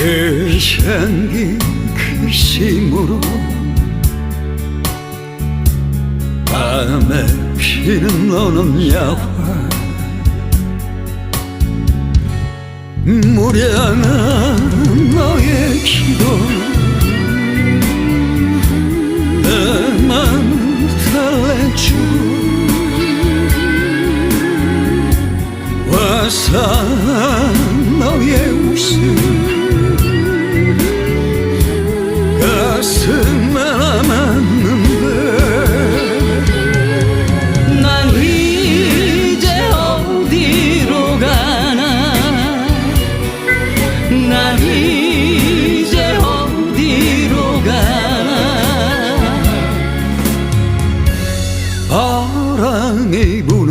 그 생긴 그 심으로 밤에 피는 너는 야화 무량한 너의 기도. 내맘 달래주고 화사한 너의 웃음 생각났는데 난 이제 어디로 가나? 난 이제 어디로 가나? 바람이 부는